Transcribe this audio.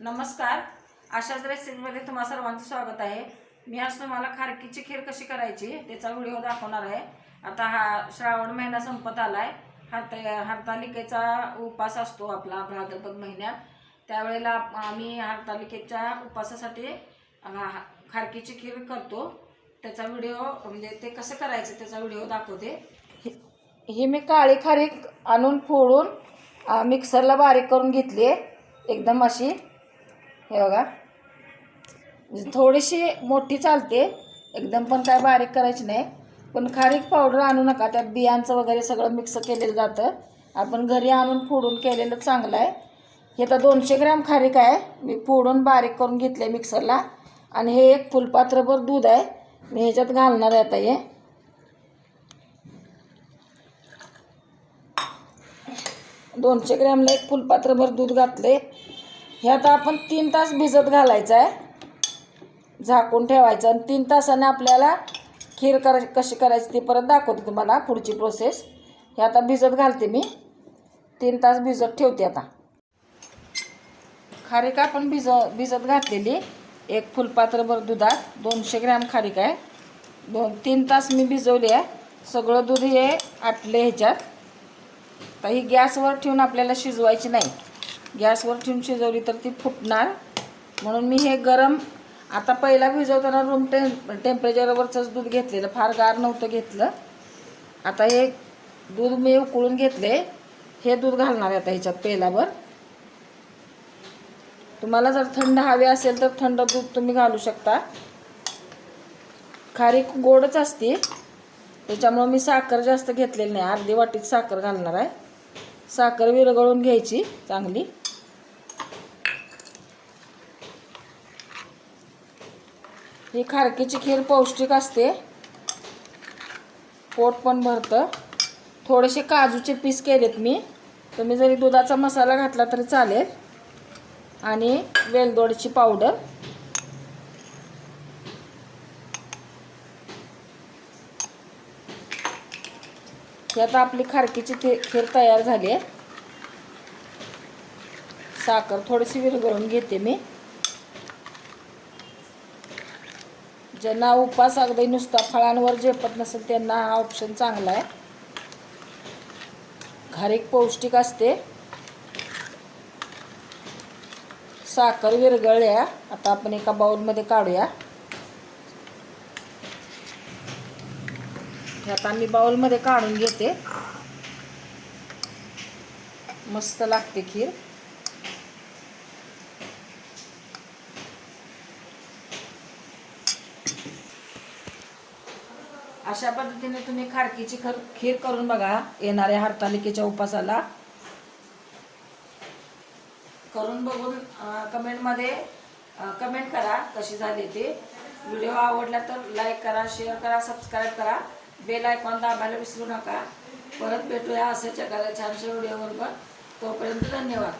नमस्कार. आशाच रेसिपीमध्ये तुम्हा सर्वांचं स्वागत आहे. मी आज तुम्हाला खारकीची खीर कशी करायची त्याचा व्हिडिओ दाखवणार आहे. आता हा श्रावण महिना संपत आलाय. हरत हरतालिकेचा उपास असतो आपला भाद्रपद महिन्यात. त्यावेळेला आम्ही हरतालिकेच्या उपासासाठी खारकीची खीर करतो. त्याचा व्हिडिओ म्हणजे ते कसं करायचं त्याचा व्हिडिओ दाखवते. ही मी काळी खारीक आणून फोडून मिक्सरला बारीक करून घेतली आहे. एकदम अशी हे बघा. म्हणजे थोडीशी मोठी चालते. एकदम पण काय बारीक करायची नाही. पण खारीक पावडर आणू नका. त्यात बियांचं वगैरे सगळं मिक्स केलेलं जातं. आपण घरी आणून फोडून केलेलं चांगलं आहे. हे तर दोनशे ग्रॅम खारीक आहे. मी फोडून बारीक करून घेतले मिक्सरला आणि हे एक फुलपात्रभर दूध आहे. मी ह्याच्यात घालणार आहे आता हे. दोनशे ग्रॅमला एक फुलपात्रभर दूध घातले हे आता आपण तीन तास भिजत घालायचं आहे झाकून ठेवायचं आणि तीन तासाने आपल्याला खीर करा कशी करायची ती परत दाखवते तुम्हाला पुढची प्रोसेस हे आता भिजत घालते मी. तीन तास भिजत ठेवते आता. खारीक आपण भिज भिजत घातलेली. एक फुलपात्रभर दुधात. दोनशे ग्रॅम खारीक आहे. दोन तीन तास मी भिजवली आहे. सगळं दूध हे आटले ह्याच्यात. तर ही गॅसवर ठेवून आपल्याला शिजवायची नाही. गॅसवर ठेवून शिजवली तर ती फुटणार. म्हणून मी हे गरम आता पहिला भिजवताना रूम टेम टेम्परेचरवरचंच दूध घेतलेलं फार गार नव्हतं घेतलं. आता हे दूध मी उकळून घेतले. हे दूध घालणार आहे आता ह्याच्यात पेलावर तुम्हाला जर थंड हवे असेल तर थंड दूध तुम्ही घालू शकता. खारीक गोडच असते. त्याच्यामुळं मी साखर जास्त घेतलेली नाही. अर्धी वाटीत साखर घालणार आहे. साखर विरघळून घ्यायची चांगली. ही खारकीची खीर पौष्टिक असते. पोट पण भरतं. थोडेसे काजूचे पीस केलेत मी. तुम्ही जरी दुधाचा मसाला घातला तरी चालेल. आणि वेलदोडची पावडर. ही आता आपली खारकीची खीर तयार झाली आहे. साखर थोडीशी विरघळून घेते मी. ज्यांना उपास अगदी नुसता फळांवर झेपत नसेल त्यांना हा ऑप्शन चांगला आहे. खारीक पौष्टिक असते. साखर विरगळल्या आता आपण एका बाउलमध्ये काढूया. हे आता मी बाउलमध्ये काढून घेते. मस्त लागते खीर. अशा पद्धतीने तुम्ही खारकीची खर खीर करून बघा येणाऱ्या हरतालिकेच्या उपासाला. करून बघून कमेंटमध्ये कमेंट करा कशी झाली ती. व्हिडिओ आवडला तर लाईक करा शेअर करा सबस्क्राईब करा. बेल आयकॉन दाबायला विसरू नका. परत भेटूया असं एखाद्या छानशा व्हिडिओबरोबर तोपर्यंत धन्यवाद.